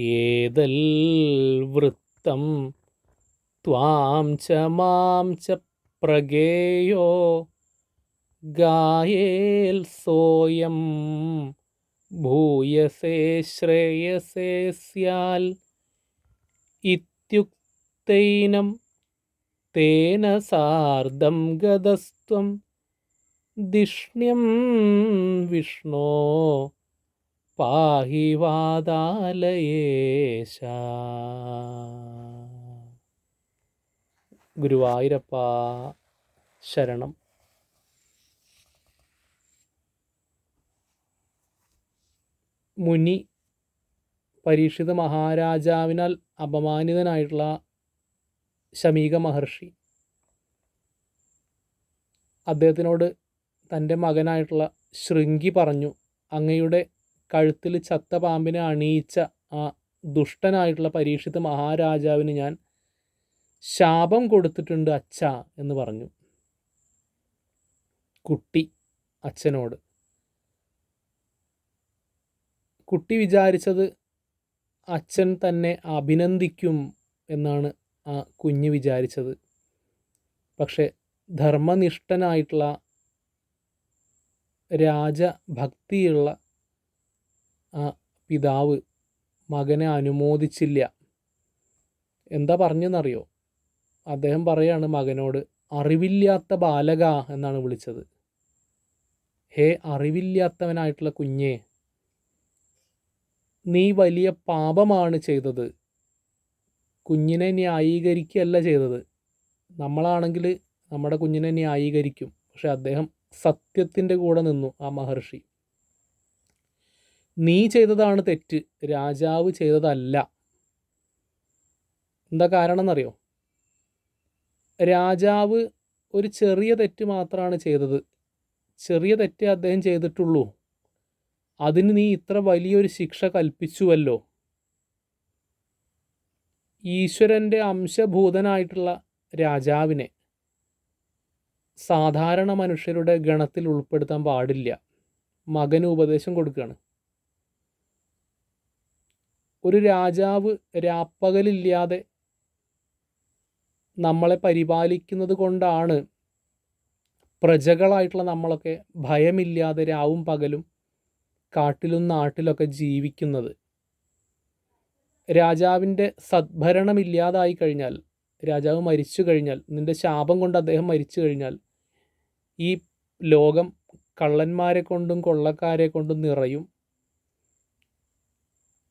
ഏതൽ വൃത്തം ത്വാം ച മാം ച പ്രഗേയോ ഗായേൽ സോയം ഭൂയസേ ശ്രേയസേ സ്യാൽ ഇത്യുക്തൈനം തേന സാർദ്ധം ഗതസ്ത്വം ദിഷ്ണ്യം വിഷ്ണോ പാഹി വാതാലയേശ ഗുരുവായൂരപ്പ ശരണം. മുനി പരീക്ഷിത മഹാരാജാവിനാൽ അപമാനിതനായിട്ടുള്ള ശമീക മഹർഷി. അദ്ദേഹത്തിനോട് തന്റെ മകനായിട്ടുള്ള ശൃംഗി പറഞ്ഞു അങ്ങയുടെ കഴുത്തിൽ ചത്ത പാമ്പിനെ അണിയിച്ച ആ ദുഷ്ടനായിട്ടുള്ള പരീക്ഷിത മഹാരാജാവിന് ഞാൻ ശാപം കൊടുത്തിട്ടുണ്ട് അച്ഛ എന്ന് പറഞ്ഞു. കുട്ടി അച്ഛനോട്. കുട്ടി വിചാരിച്ചത് അച്ഛൻ തന്നെ അഭിനന്ദിക്കും എന്നാണ് ആ കുഞ്ഞ് വിചാരിച്ചത്. പക്ഷെ ധർമ്മനിഷ്ഠനായിട്ടുള്ള രാജഭക്തിയുള്ള ആ പിതാവ് മകനെ അനുമോദിച്ചില്ല. എന്താ പറഞ്ഞെന്നറിയോ? അദ്ദേഹം പറയാണ് മകനോട് അറിവില്ലാത്ത ബാലക എന്നാണ് വിളിച്ചത്. ഹേ അറിവില്ലാത്തവനായിട്ടുള്ള കുഞ്ഞേ നീ വലിയ പാപമാണ് ചെയ്തത്. കുഞ്ഞിനെ ന്യായീകരിക്കുകയല്ല ചെയ്തത്. നമ്മളാണെങ്കിൽ നമ്മുടെ കുഞ്ഞിനെ ന്യായീകരിക്കും. പക്ഷെ അദ്ദേഹം സത്യത്തിന്റെ കൂടെ നിന്നു ആ മഹർഷി. നീ ചെയ്തതാണ് തെറ്റ് രാജാവ് ചെയ്തതല്ല. എന്താ കാരണം എന്നറിയോ രാജാവ് ഒരു ചെറിയ തെറ്റ് മാത്രമാണ് ചെയ്തത്. ചെറിയ തെറ്റ് അദ്ദേഹം ചെയ്തിട്ടുള്ളൂ. അതിന് നീ ഇത്ര വലിയൊരു ശിക്ഷ കൽപ്പിച്ചുവല്ലോ. ഈശ്വരന്റെ അംശഭൂതനായിട്ടുള്ള രാജാവിനെ സാധാരണ മനുഷ്യരുടെ ഗണത്തിൽ ഉൾപ്പെടുത്താൻ പാടില്ല. മകന് ഉപദേശം കൊടുക്കുകയാണ്. ഒരു രാജാവ് രാപ്പകലില്ലാതെ നമ്മളെ പരിപാലിക്കുന്നത് കൊണ്ടാണ് പ്രജകളായിട്ടുള്ള നമ്മളൊക്കെ ഭയമില്ലാതെ രാവും പകലും കാട്ടിലും നാട്ടിലൊക്കെ ജീവിക്കുന്നത്. രാജാവിന്റെ സദ്ഭരണമില്ലാതായി കഴിഞ്ഞാൽ രാജാവ് മരിച്ചു കഴിഞ്ഞാൽ നിന്റെ ശാപം കൊണ്ട് അദ്ദേഹം മരിച്ചു കഴിഞ്ഞാൽ ഈ ലോകം കള്ളന്മാരെ കൊണ്ടും കൊള്ളക്കാരെ കൊണ്ടും നിറയും.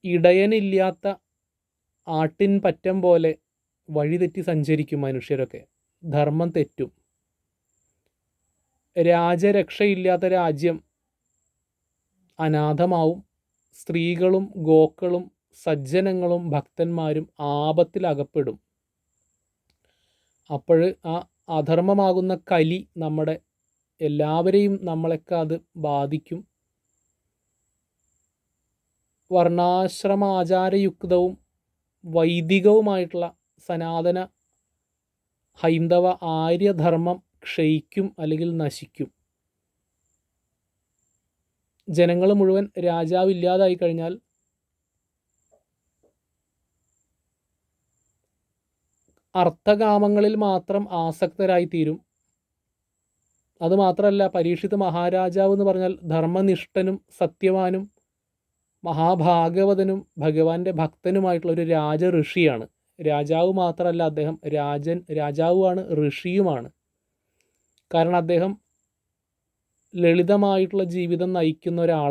ഇടയനില്ലാത്ത ആട്ടിൻ പറ്റം പോലെ വഴിതെറ്റി സഞ്ചരിക്കും മനുഷ്യരൊക്കെ. ധർമ്മം തെറ്റും. രാജരക്ഷയില്ലാത്ത രാജ്യം അനാഥമാവും. സ്ത്രീകളും ഗോക്കളും സജ്ജനങ്ങളും ഭക്തന്മാരും ആപത്തിലകപ്പെടും. അപ്പോൾ ആ അധർമ്മമാകുന്ന കലി നമ്മുടെ എല്ലാവരെയും നമ്മളെക്കാത് അത് ബാധിക്കും. വർണാശ്രമാചാരയുക്തവും വൈദികവുമായിട്ടുള്ള സനാതന ഹൈന്ദവ ആര്യധർമ്മം ക്ഷയിക്കും അല്ലെങ്കിൽ നശിക്കും. ജനങ്ങൾ മുഴുവൻ രാജാവ് ഇല്ലാതായി കഴിഞ്ഞാൽ അർത്ഥകാമങ്ങളിൽ മാത്രം ആസക്തരായി തീരും അതുമാത്രമല്ല പരീക്ഷിത് മഹാരാജാവ് എന്ന് പറഞ്ഞാൽ ധർമ്മനിഷ്ഠനും സത്യവാനും മഹാഭാഗവതനും ഭഗവാന്റെ ഭക്തനുമായിട്ടുള്ള ഒരു രാജ ഋഷിയാണ്. രാജാവ് മാത്രമല്ല അദ്ദേഹം രാജൻ രാജാവുമാണ് ഋഷിയുമാണ്. കാരണം അദ്ദേഹം ലളിതമായിട്ടുള്ള ജീവിതം നയിക്കുന്ന ഒരാൾ